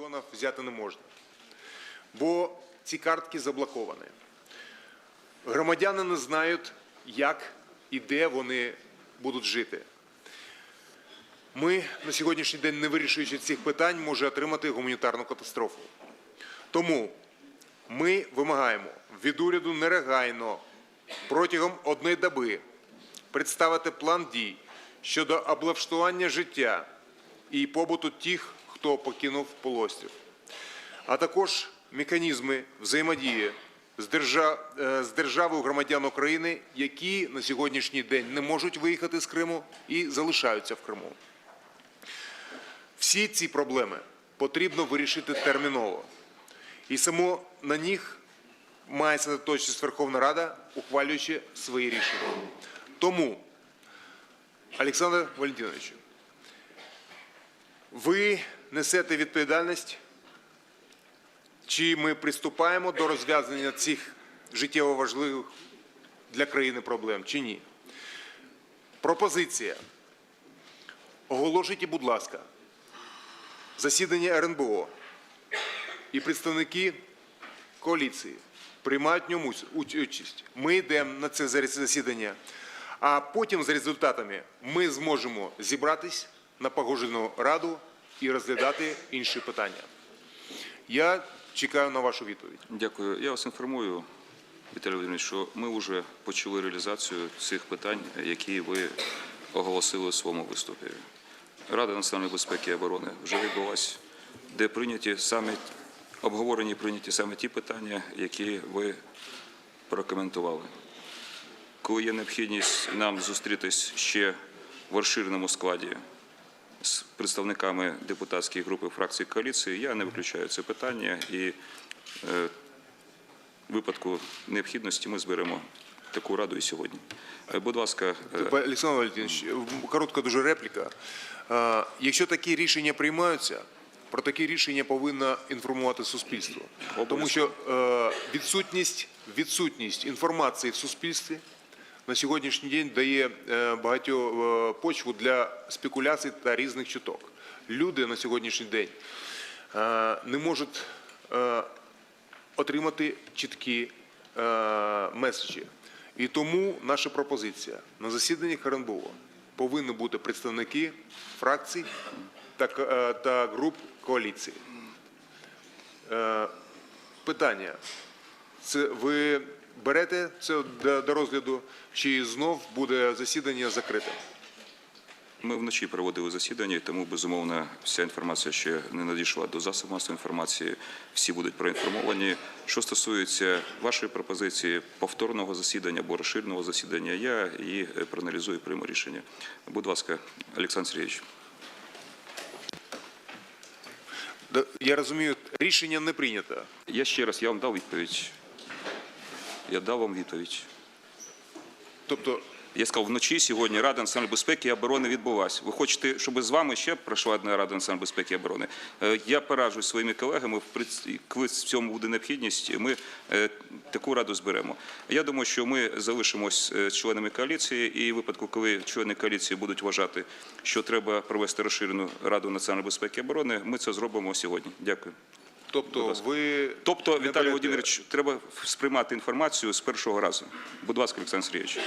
регіонах взяти не можна. Бо ці картки заблоковані. Громадяни не знають, як і де вони будуть жити. Ми на сьогоднішній день, не вирішуючи цих питань, може отримати гуманітарну катастрофу. Тому ми вимагаємо від уряду негайно протягом одної доби представити план дій щодо облаштування життя і побуту тих, хто покинув полуострів, а також механізми взаємодії е, з державою громадян України, які на сьогоднішній день не можуть виїхати з Криму і залишаються в Криму. Всі ці проблеми потрібно вирішити терміново. І само на них має сосредоточитись Верховна Рада, ухвалюючи свої рішення. Тому, Олександр Валентинович, ви несете відповідальність, чи ми приступаємо до розв'язання цих життєво важливих для країни проблем, чи ні. Пропозиція. Оголошуйте, будь ласка, засідання РНБО і представники коаліції приймають в ньому участь. Ми йдемо на це засідання, а потім за результатами ми зможемо зібратись на погоджену раду і розглядати інші питання. Я чекаю на вашу відповідь. Дякую. Я вас інформую, Віталій Володимирович, що ми вже почали реалізацію цих питань, які ви оголосили у своєму виступі. Рада національної безпеки і оборони вже відбулася, де прийняті саме обговорені прийняті саме ті питання, які ви прокоментували. Коли є необхідність нам зустрітись ще в розширеному складі з представниками депутатської групи фракції коаліції, я не виключаю це питання і е, в випадку необхідності ми зберемо таку раду і сьогодні. Е, Будь ласка, е, Олександр Валентинович, коротка дуже репліка. Якщо такі рішення приймаються, про такі рішення повинно інформувати суспільство. Тому що відсутність, відсутність інформації в суспільстві на сьогоднішній день дає е, багатьох е, почву для спекуляцій та різних чуток. Люди на сьогоднішній день е, не можуть отримати чіткі меседжі. І тому наша пропозиція на засіданні РНБО повинні бути представники фракцій та, груп коаліції. Питання. Це ви берете це до, розгляду, чи знов буде засідання закрите? ми вночі проводили засідання, тому безумовно вся інформація ще не надійшла до засобів масової інформації. Всі будуть проінформовані. Що стосується вашої пропозиції повторного засідання або розширеного засідання, я її е, проаналізую і прийму рішення. Будь ласка, Олександр Сергійович. Я розумію, рішення не прийнято. Я ще раз я вам дав відповідь. Я дав вам відповідь. Тобто, Я сказав, вночі сьогодні Рада національної безпеки і оборони відбулася. Ви хочете, щоб з вами ще пройшла одна Рада національної безпеки і оборони? Е, Я пораджусь своїми колегами, коли в цьому буде необхідність, ми е, таку раду зберемо. Я думаю, що ми залишимось е, членами коаліції, і в випадку, коли члени коаліції будуть вважати, що треба провести розширену Раду національної безпеки і оборони, ми це зробимо сьогодні. Дякую. Тобто ви Тобто, Віталій берете- Володимирович, треба сприймати інформацію з першого разу. Будь ласка, Олександр Сергійович.